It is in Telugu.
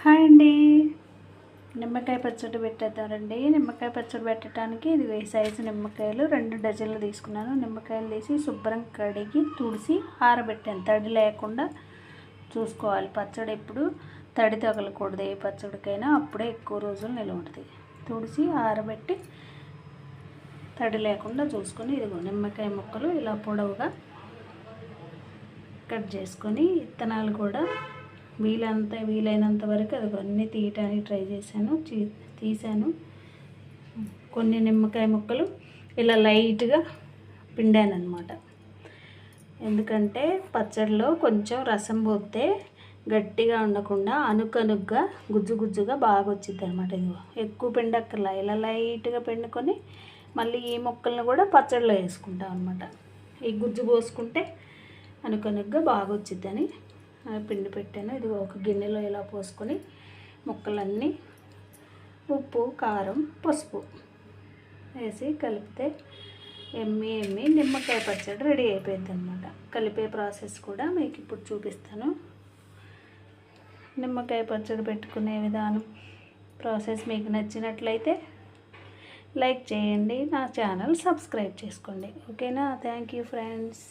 హాయ్ అండి. నిమ్మకాయ పచ్చడి పెట్టేద్దామండి. నిమ్మకాయ పచ్చడి పెట్టడానికి ఇది ఈ సైజు నిమ్మకాయలు రెండు డజన్లు తీసుకున్నాను. నిమ్మకాయలు తీసి శుభ్రం కడిగి తుడిసి ఆరబెట్టాను. తడి లేకుండా చూసుకోవాలి. పచ్చడి ఎప్పుడు తడి తగలకూడదు. ఏ పచ్చడికైనా అప్పుడే ఎక్కువ రోజులు నిల్వ ఉంటుంది. తుడిసి ఆరబెట్టి తడి లేకుండా చూసుకొని ఇదిగో నిమ్మకాయ ముక్కలు ఇలా పొడవుగా కట్ చేసుకొని విత్తనాలు కూడా వీలంత వీలైనంత వరకు అది అన్నీ తీయటానికి ట్రై చేశాను. తీశాను. కొన్ని నిమ్మకాయ ముక్కలు ఇలా లైట్గా పిండాను అనమాట ఎందుకంటే పచ్చడిలో కొంచెం రసం పోతే గట్టిగా ఉండకుండా అనుకనుగ్గా గుజ్జు గుజ్జుగా బాగా వచ్చింది అనమాట ఇదిగో. ఎక్కువ పిండక్కర్లా. ఇలా లైట్గా పిండుకొని మళ్ళీ ఈ మొక్కలను కూడా పచ్చడిలో వేసుకుంటాం అనమాట ఈ గుజ్జు పోసుకుంటే అనుకనుగ్గా బాగా వచ్చిద్దని పిండి పెట్టాను. ఇది ఒక గిన్నెలో ఇలా పోసుకొని ముక్కలన్నీ ఉప్పు కారం పసుపు వేసి కలిపితే ఎమ్మి ఎమ్మి నిమ్మకాయ పచ్చడి రెడీ అయిపోయింది అనమాట కలిపే ప్రాసెస్ కూడా మీకు ఇప్పుడు చూపిస్తాను. నిమ్మకాయ పచ్చడి పెట్టుకునే విధానం ప్రాసెస్ మీకు నచ్చినట్లయితే లైక్ చేయండి. నా ఛానల్ సబ్స్క్రైబ్ చేసుకోండి. ఓకేనా? Thank you friends.